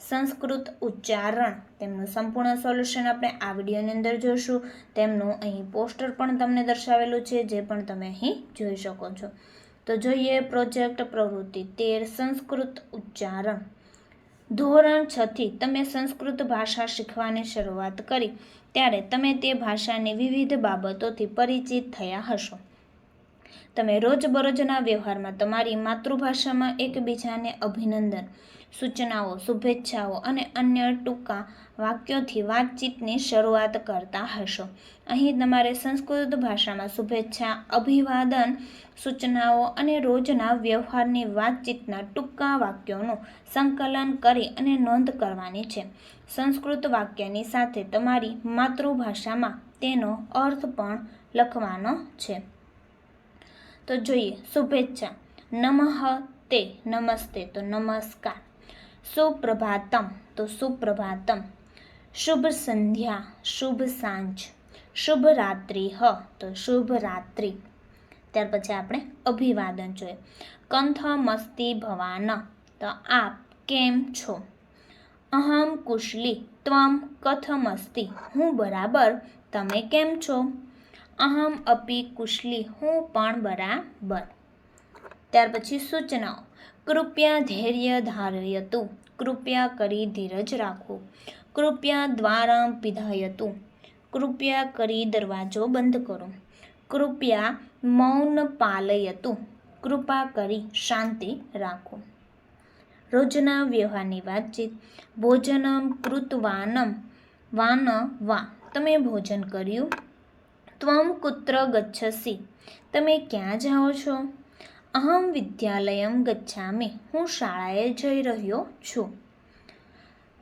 સંસ્કૃત ઉચ્ચારણ. તેમનું સંપૂર્ણ સોલ્યુશન આપણે આ વિડીયોની અંદર જોઈશું તેમનું અહીં પોસ્ટર પણ તમને દર્શાવેલું છે, જે પણ તમે અહીં જોઈ શકો છો. તો જોઈએ પ્રોજેક્ટ પ્રવૃત્તિ, તેર સંસ્કૃત ઉચ્ચારણ. ધોરણ છથી તમે સંસ્કૃત ભાષા શીખવાની શરૂઆત કરી, ત્યારે તમે તે ભાષાની વિવિધ બાબતોથી પરિચિત થયા હશો. તમે રોજબરોજના વ્યવહારમાં તમારી માતૃભાષામાં એકબીજાને અભિનંદન, સૂચનાઓ, શુભેચ્છાઓ અને અન્ય ટૂંકા વાક્યોથી વાતચીતની શરૂઆત કરતા હશો. અહીં તમારે સંસ્કૃત ભાષામાં શુભેચ્છા, અભિવાદન, સૂચનાઓ અને રોજના વ્યવહારની વાતચીતના ટૂંકા વાક્યોનું સંકલન કરી અને નોંધ કરવાની છે. સંસ્કૃત વાક્યની સાથે તમારી માતૃભાષામાં તેનો અર્થ પણ લખવાનો છે. તો જોઈએ, શુભેચ્છા. નમઃ તે, નમસ્તે, તો નમસ્કાર. સુપ્રભાતમ, તો સુપ્રભાતમ. શુભ સંધ્યા, શુભ સાંજ. શુભ રાત્રિ હ, તો શુભ રાત્રિ. ત્યાર પછી આપણે અભિવાદન જોઈએ. કંથ મસ્તી ભવાન, તો આપ કેમ છો? અહમ કુશલી, ત્વમ કથમસ્તી. હું બરાબર, તમે કેમ છો? અહમ અપી કુશલી હું પણ બરાબર. ત્યાર પછી સૂચનાઓ. કૃપયા ધૈર્ય ધારયતું. કૃપયા કરી ધીરજ રાખો. કૃપયા દ્વારા પિધાયતું. કૃપયા કરી દરવાજો બંધ કરો. કૃપયા મૌન પાલયતું. કૃપા કરી શાંતિ રાખો. રોજના વ્યવહારની વાતચીત. ભોજનમ કૃતવાનમ. વાન વા તમે ભોજન કર્યું? ત્વમ કુત્ર ગચ્છસી તમે ક્યાં જાઓ છો? અહમ વિદ્યાલયમ ગચ્છામી. હું શાળાએ જઈ રહ્યો છું.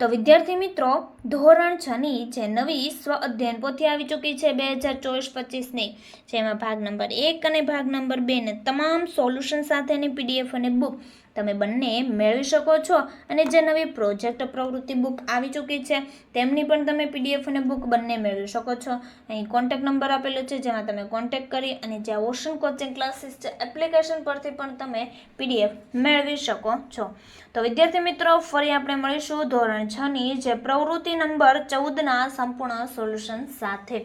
તો વિદ્યાર્થી મિત્રો, ધોરણ છની જે નવી સ્વ અધ્યયન પોથી આવી ચૂકી છે બે હજાર ચોવીસ પચીસની જેમાં ભાગ નંબર એક અને ભાગ નંબર બેને તમામ સોલ્યુશન સાથેની પીડીએફ અને બુક તમે બંને મેળવી શકો છો અને જે નવી પ્રોજેક્ટ પ્રવૃત્તિ બુક આવી ચૂકી છે, તેમની પણ તમે પીડીએફ અને બુક બંને મેળવી શકો છો. અહીં કોન્ટેક નંબર આપેલો છે, જેમાં તમે કોન્ટેક કરી અને જે ઓશન કોચિંગ ક્લાસીસ છે એપ્લિકેશન પરથી પણ તમે પીડીએફ મેળવી શકો છો. તો વિદ્યાર્થી મિત્રો, ફરી આપણે મળીશું ધોરણ છની જે પ્રવૃત્તિ નંબર ચૌદના સંપૂર્ણ સોલ્યુશન સાથે.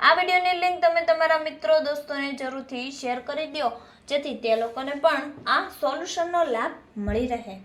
આ વિડીયોની લિંક તમે તમારા મિત્રો, દોસ્તોને જરૂરથી શેર કરી દો, જેથી તે લોકોને પણ આ સોલ્યુશનનો લાભ મળી રહે.